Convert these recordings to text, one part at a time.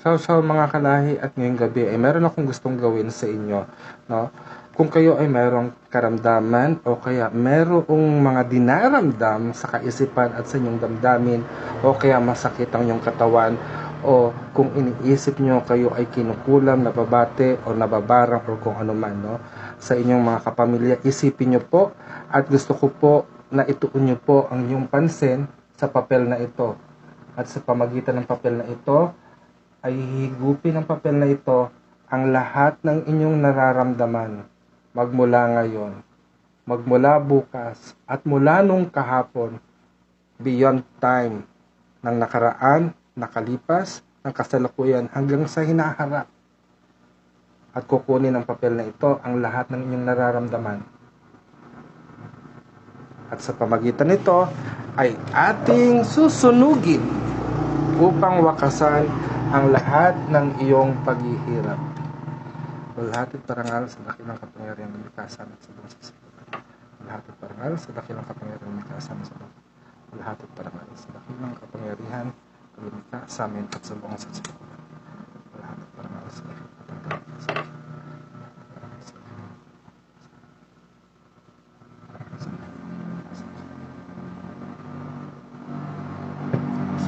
So, so mga kalahi at ngayong gabi ay meron akong gustong gawin sa inyo, no? Kung kayo ay merong karamdaman o kaya merong mga dinaramdam sa kaisipan at sa inyong damdamin o kaya masakit ang inyong katawan o kung iniisip nyo kayo ay kinukulam, nababate o nababarang o kung ano man, no? Sa inyong mga kapamilya, isipin nyo po at gusto ko po na ituon nyo po ang inyong pansin sa papel na ito. At sa pamagitan ng papel na ito, ay higupin ng papel na ito ang lahat ng inyong nararamdaman magmula ngayon, magmula bukas, at mula nung kahapon, beyond time, ng nakaraan, nakalipas, ng kasalukuyan, hanggang sa hinaharap. At kukunin ng papel na ito ang lahat ng inyong nararamdaman. At sa pamagitan nito, ay ating susunugin upang wakasan ang lahat ng iyong paghihirap. Lahat at parangal sa dakilang kapangyarihan ng likasan sa buong sasakyan. Lahat at parangal sa dakilang kapangyarihan ng likasan sa buong Lahat at parangal sa dakilang kapangyarihan ng lumika sa amin at sa buong sasakyan. Lahat at parangal sa dakilang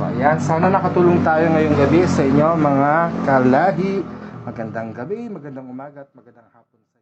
So ayan, sana nakatulong tayo ngayong gabi sa inyo mga kalahi. Magandang gabi, magandang umaga at magandang hapon sa.